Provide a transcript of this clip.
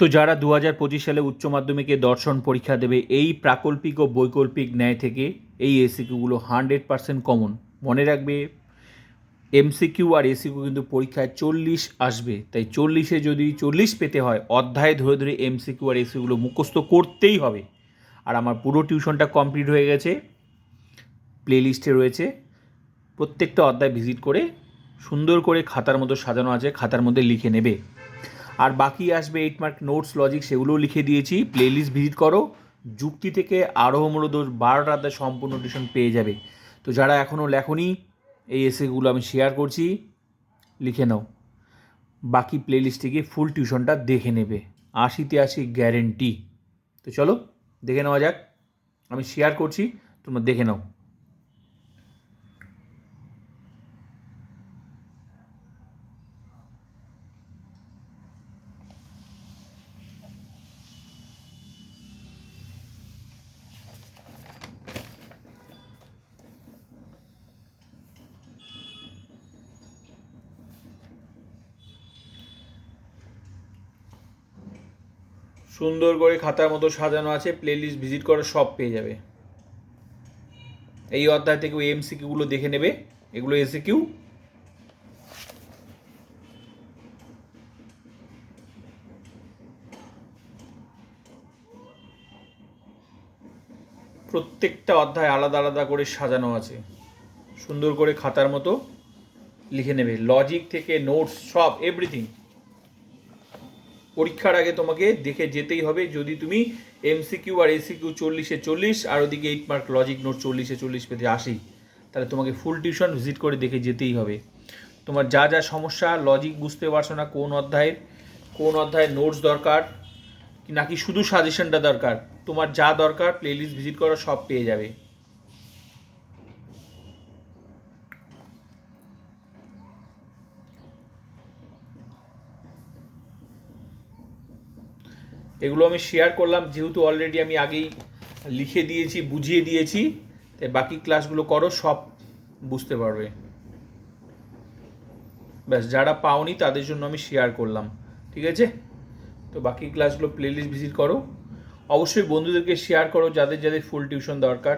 তো যারা দু হাজার পঁচিশ সালে উচ্চ মাধ্যমিকে দর্শন পরীক্ষা দেবে, এই প্রাকল্পিক ও বৈকল্পিক ন্যায় থেকে এই এসিকিউগুলো হান্ড্রেড পার্সেন্ট কমন। মনে রাখবে, এমসিকিউ আর এসিকিউ কিন্তু পরীক্ষায় চল্লিশ আসবে। তাই চল্লিশে যদি চল্লিশ পেতে হয়, অধ্যায় ধরে ধরে এমসিকিউ আর এসিগুলো মুখস্থ করতেই হবে। আর আমার পুরো টিউশনটা কমপ্লিট হয়ে গেছে প্লে লিস্টে রয়েছে। প্রত্যেকটা অধ্যায় ভিজিট করে সুন্দর করে খাতার মতো সাজানো আছে, খাতার মধ্যে লিখে নেবে। আর বাকি আসবে এইট মার্ক নোটস লজিক সেগুলোও লিখে দিয়েছি। প্লে লিস্ট ভিজিট করো। যুক্তি থেকে আরও মূলদোষ বারোটা অধ্যায় সম্পূর্ণ টিউশন পেয়ে যাবে। তো যারা এখনও লেখনি, এই এসেগুলো আমি শেয়ার করছি, লিখে নাও। বাকি প্লে লিস্টে গিয়ে ফুল টিউশনটা দেখে নেবে। আশিতে আশি গ্যারেন্টি তো চলো, দেখে নেওয়া যাক। আমি শেয়ার করছি, তোমরা দেখে নাও। সুন্দর করে খাতার মতো সাজানো আছে প্লে লিস্ট ভিজিট করে সব পেয়ে যাবে। এই অধ্যায় থেকে ওই এমসিকিউগুলো দেখে নেবে, এগুলো এসিকিউ প্রত্যেকটা অধ্যায় আলাদা আলাদা করে সাজানো আছে। সুন্দর করে খাতার মতো লিখে নেবে। লজিক থেকে নোটস সব এভরিথিং পরীক্ষার আগে তোমাকে দেখে যেতেই হবে। যদি তুমি এমসিকিউ আর এসিকিউ চল্লিশে চল্লিশ, আর ওদিকে এইট মার্ক লজিক নোট চল্লিশে চল্লিশ পেতে আসি তাহলে তোমাকে ফুল টিউশন ভিজিট করে দেখে যেতেই হবে। তোমার যা যা সমস্যা লজিক বুঝতে পারছ না কোন অধ্যায়ের কোন অধ্যায়ের নোটস দরকার নাকি শুধু সাজেশনটা দরকার, তোমার যা দরকার প্লেলিস্ট ভিজিট করো, সব পেয়ে যাবে। এগুলো আমি শেয়ার করলাম, যেহেতু অলরেডি আমি আগেই লিখে দিয়েছি, বুঝিয়ে দিয়েছি, তাই বাকি ক্লাসগুলো করো, সব বুঝতে পারবে। ব্যাস, যারা পাওনি তাদের জন্য আমি শেয়ার করলাম, ঠিক আছে? তো বাকি ক্লাসগুলো প্লেলিস্ট ভিজিট করো। অবশ্যই বন্ধুদেরকে শেয়ার করো, যাদের যাদের ফুল টিউশন দরকার।